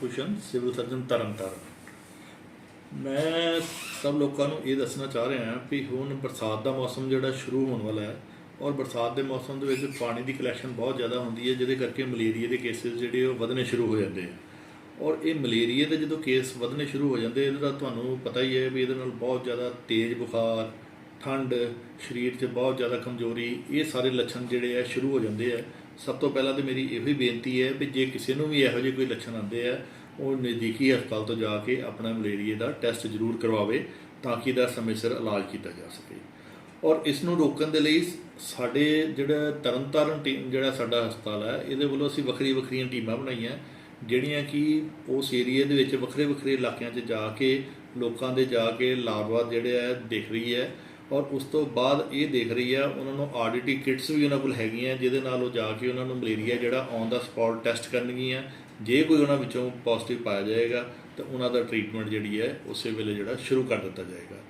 Bhushan civil surgeon Tarn Taran ਮੈਂ ਸਭ ਲੋਕਾਂ ਨੂੰ ਇਹ ਦੱਸਣਾ ਚਾਹ ਰਿਹਾ ਹਾਂ ਕਿ ਹੁਣ ਬਰਸਾਤ ਦਾ ਮੌਸਮ ਜਿਹੜਾ ਸ਼ੁਰੂ ਹੋਣ ਵਾਲਾ ਹੈ ਔਰ ਬਰਸਾਤ ਦੇ ਮੌਸਮ ਦੇ ਵਿੱਚ ਪਾਣੀ ਦੀ ਕਲੈਕਸ਼ਨ ਬਹੁਤ ਜ਼ਿਆਦਾ ਹੁੰਦੀ ਹੈ, ਜਿਹਦੇ ਕਰਕੇ ਮਲੇਰੀਆ ਦੇ ਕੇਸਿਸ ਜਿਹੜੇ ਉਹ ਵਧਣੇ ਸ਼ੁਰੂ ਹੋ ਜਾਂਦੇ ਆ। ਔਰ ਇਹ ਮਲੇਰੀਆ ਦੇ ਜਦੋਂ ਕੇਸ ਵਧਣੇ ਸ਼ੁਰੂ ਹੋ ਜਾਂਦੇ ਇਹਦਾ ਤੁਹਾਨੂੰ ਪਤਾ ਹੀ ਹੈ ਵੀ ਇਹਦੇ ਨਾਲ ਬਹੁਤ ਜ਼ਿਆਦਾ ਤੇਜ਼ ਬੁਖਾਰ ਠੰਡ, ਸਰੀਰ 'ਚ ਬਹੁਤ ਜ਼ਿਆਦਾ ਕਮਜ਼ੋਰੀ, ਇਹ ਸਾਰੇ ਲੱਛਣ ਜਿਹੜੇ ਆ ਸ਼ੁਰੂ ਹੋ ਜਾਂਦੇ ਆ। ਸਭ ਤੋਂ ਪਹਿਲਾਂ ਤੇ ਮੇਰੀ ਇਹੋ ਹੀ ਬੇਨਤੀ ਹੈ ਵੀ ਜੇ ਕਿਸੇ ਨੂੰ ਵੀ ਇਹੋ ਜਿਹੇ ਕੋਈ ਲੱਛਣ ਆਉਂਦੇ ਆ, ਉਹ ਨਜ਼ਦੀਕੀ ਹਸਪਤਾਲ ਤੋਂ ਜਾ ਕੇ ਆਪਣਾ ਮਲੇਰੀਆ ਦਾ ਟੈਸਟ ਜ਼ਰੂਰ ਕਰਵਾਵੇ ਤਾਂ ਕਿ ਇਹਦਾ ਸਮੇਂ ਸਿਰ ਇਲਾਜ ਕੀਤਾ ਜਾ ਸਕੇ। ਔਰ ਇਸ ਨੂੰ ਰੋਕਣ ਦੇ ਲਈ ਸਾਡੇ ਜਿਹੜਾ ਤਰਨਤਾਰਨ ਟੀਮ ਜਿਹੜਾ ਸਾਡਾ ਹਸਪਤਾਲ ਹੈ, ਇਹਦੇ ਵੱਲੋਂ ਅਸੀਂ ਵੱਖਰੀ ਵੱਖਰੀਆਂ ਟੀਮਾਂ ਬਣਾਈਆਂ, ਜਿਹੜੀਆਂ ਕਿ ਉਸ ਏਰੀਏ ਦੇ ਵਿੱਚ ਵੱਖਰੇ ਵੱਖਰੇ ਇਲਾਕਿਆਂ 'ਚ ਜਾ ਕੇ, ਲੋਕਾਂ ਦੇ ਜਾ ਕੇ ਲਾਰਵਾ ਜਿਹੜੇ ਆ, ਦੇਖ ਰਹੀ ਹੈ। ਔਰ ਉਸ ਤੋਂ ਬਾਅਦ ਇਹ ਦੇਖ ਰਹੀ ਆ, ਉਹਨਾਂ ਨੂੰ ਆਰਡੀਟੀ ਕਿਟਸ ਵੀ ਉਹਨਾਂ ਕੋਲ ਹੈਗੀਆਂ, ਜਿਹਦੇ ਨਾਲ ਉਹ ਜਾ ਕੇ ਉਹਨਾਂ ਨੂੰ ਮਲੇਰੀਆ ਜਿਹੜਾ ਔਨ ਦਾ ਸਪੌਟ ਟੈਸਟ ਕਰਨਗੀਆਂ। ਜੇ ਕੋਈ ਉਹਨਾਂ ਵਿੱਚੋਂ ਪੋਜ਼ਿਟਿਵ ਪਾਇਆ ਜਾਏਗਾ, ਤਾਂ ਉਹਨਾਂ ਦਾ ਟ੍ਰੀਟਮੈਂਟ ਜਿਹੜੀ ਹੈ, ਉਸੇ ਵੇਲੇ ਜਿਹੜਾ ਸ਼ੁਰੂ ਕਰ ਦਿੱਤਾ ਜਾਏਗਾ।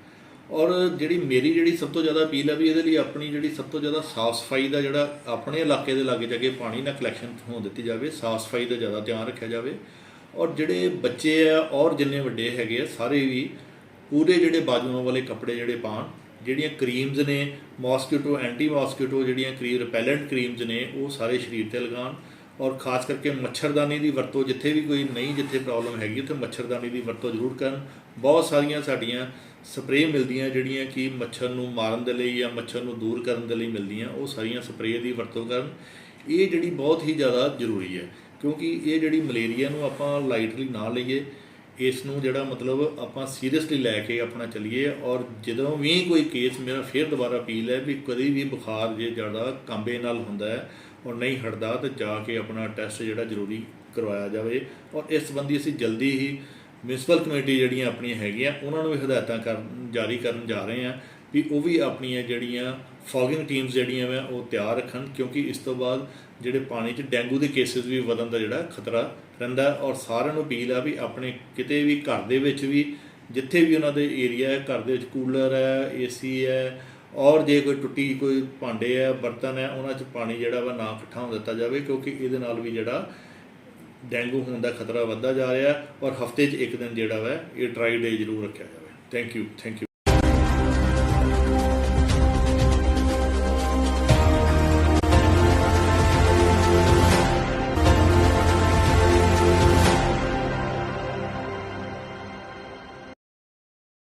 ਔਰ ਜਿਹੜੀ ਮੇਰੀ ਜਿਹੜੀ ਸਭ ਤੋਂ ਜ਼ਿਆਦਾ ਅਪੀਲ ਹੈ ਵੀ ਇਹਦੇ ਲਈ ਆਪਣੀ ਜਿਹੜੀ ਸਭ ਤੋਂ ਜ਼ਿਆਦਾ ਸਾਫ਼ ਸਫ਼ਾਈ ਦਾ ਜਿਹੜਾ ਆਪਣੇ ਇਲਾਕੇ ਦੇ ਲਾਗੇ ਜਾ ਕੇ ਪਾਣੀ ਨਾ ਕਲੈਕਸ਼ਨ ਹੋਣ ਦਿੱਤੀ ਜਾਵੇ, ਸਾਫ਼ ਸਫ਼ਾਈ ਦਾ ਜ਼ਿਆਦਾ ਧਿਆਨ ਰੱਖਿਆ ਜਾਵੇ। ਔਰ ਜਿਹੜੇ ਬੱਚੇ ਆ, ਔਰ ਜਿੰਨੇ ਵੱਡੇ ਹੈਗੇ ਆ, ਸਾਰੇ ਵੀ ਪੂਰੇ ਜਿਹੜੇ ਬਾਜੂਆਂ ਵਾਲੇ ਕੱਪੜੇ ਜਿਹੜੇ ਪਾਣ ਜਿਹੜੀਆਂ ਕਰੀਮਸ ਨੇ, ਮੌਸਕੀਟੋ ਐਂਟੀ ਮੌਸਕੀਟੋ ਜਿਹੜੀਆਂ ਕਰੀ ਰਿਪੈਲੈਂਟ ਕਰੀਮਸ ਨੇ, ਉਹ ਸਾਰੇ ਸਰੀਰ ਤੇ ਲਗਾਉਣ। ਔਰ ਖਾਸ ਕਰਕੇ ਮੱਛਰਦਾਨੀ ਦੀ ਵਰਤੋਂ ਜਿੱਥੇ ਵੀ ਕੋਈ ਨਹੀਂ, ਜਿੱਥੇ ਪ੍ਰੋਬਲਮ ਹੈਗੀ, ਉੱਥੇ ਮੱਛਰਦਾਨੀ ਦੀ ਵਰਤੋਂ ਜ਼ਰੂਰ ਕਰਨ। ਬਹੁਤ ਸਾਰੀਆਂ ਸਾਡੀਆਂ ਸਪਰੇਅ ਮਿਲਦੀਆਂ ਜਿਹੜੀਆਂ ਕਿ ਮੱਛਰ ਨੂੰ ਮਾਰਨ ਦੇ ਲਈ ਜਾਂ ਮੱਛਰ ਨੂੰ ਦੂਰ ਕਰਨ ਦੇ ਲਈ ਮਿਲਦੀਆਂ, ਉਹ ਸਾਰੀਆਂ ਸਪਰੇਅ ਦੀ ਵਰਤੋਂ ਕਰਨ। ਇਹ ਜਿਹੜੀ ਬਹੁਤ ਹੀ ਜ਼ਿਆਦਾ ਜ਼ਰੂਰੀ ਹੈ, ਕਿਉਂਕਿ ਇਹ ਜਿਹੜੀ ਮਲੇਰੀਆ ਨੂੰ ਆਪਾਂ ਲਾਈਟਲੀ ਨਾ ਲਈਏ ਇਸ ਨੂੰ ਜਿਹੜਾ ਮਤਲਬ ਆਪਾਂ ਸੀਰੀਅਸਲੀ ਲੈ ਕੇ ਆਪਣਾ ਚੱਲੀਏ ਔਰ ਜਦੋਂ ਵੀ ਕੋਈ ਕੇਸ ਮੇਰਾ ਫੇਰ ਦੁਬਾਰਾ ਅਪੀਲ ਹੈ ਵੀ ਕਦੀ ਵੀ ਬੁਖਾਰ ਜੇ ਜ਼ਿਆਦਾ ਕਾਂਬੇ ਨਾਲ ਹੁੰਦਾ ਹੈ ਔਰ ਨਹੀਂ ਹਟਦਾ ਤਾਂ ਜਾ ਕੇ ਆਪਣਾ ਟੈਸਟ ਜਿਹੜਾ ਜ਼ਰੂਰੀ ਕਰਵਾਇਆ ਜਾਵੇ ਔਰ ਇਸ ਸੰਬੰਧੀ ਅਸੀਂ ਜਲਦੀ ਹੀ ਮਿਊਨਿਸਪਲ ਕਮੇਟੀ ਜਿਹੜੀਆਂ ਆਪਣੀਆਂ ਹੈਗੀਆਂ, ਉਹਨਾਂ ਨੂੰ ਵੀ ਹਦਾਇਤਾਂ ਕਰਨ, ਜਾਰੀ ਕਰਨ ਜਾ ਰਹੇ ਹਾਂ ਵੀ ਉਹ ਵੀ ਆਪਣੀਆਂ ਜਿਹੜੀਆਂ ਫੌਗਿੰਗ ਟੀਮਸ ਜਿਹੜੀਆਂ ਵਾ, ਉਹ ਤਿਆਰ ਰੱਖਣ, ਕਿਉਂਕਿ ਇਸ ਤੋਂ ਬਾਅਦ ਜਿਹੜੇ ਪਾਣੀ 'ਚ ਡੈਂਗੂ ਦੇ ਕੇਸਿਸ ਵੀ ਵਧਣ ਦਾ ਜਿਹੜਾ ਖਤਰਾ ਰਹਿੰਦਾ ਔਰ ਸਾਰਿਆਂ ਨੂੰ ਅਪੀਲ ਆ ਵੀ ਆਪਣੇ ਕਿਤੇ ਵੀ ਘਰ ਦੇ ਵਿੱਚ ਵੀ, ਜਿੱਥੇ ਵੀ ਉਹਨਾਂ ਦੇ ਏਰੀਆ ਹੈ, ਘਰ ਦੇ ਵਿੱਚ ਕੂਲਰ ਹੈ ਏਸੀ ਹੈ, ਔਰ ਜੇ ਕੋਈ ਟੁੱਟੀ ਕੋਈ ਭਾਂਡੇ ਹੈ, ਬਰਤਨ ਹੈ, ਉਹਨਾਂ 'ਚ ਪਾਣੀ ਜਿਹੜਾ ਵਾ ਨਾ ਇਕੱਠਾ ਹੋਣ ਦਿੱਤਾ ਜਾਵੇ, ਕਿਉਂਕਿ ਇਹਦੇ ਨਾਲ ਵੀ ਜਿਹੜਾ ਡੈਂਗੂ ਹੋਣ ਦਾ ਖਤਰਾ ਵੱਧਦਾ ਜਾ ਰਿਹਾ ਔਰ ਹਫ਼ਤੇ 'ਚ ਇੱਕ ਦਿਨ ਜਿਹੜਾ ਵਾ ਇਹ ਡਰਾਈ ਡੇ ਜ਼ਰੂਰ ਰੱਖਿਆ ਜਾਵੇ। Thank you thank you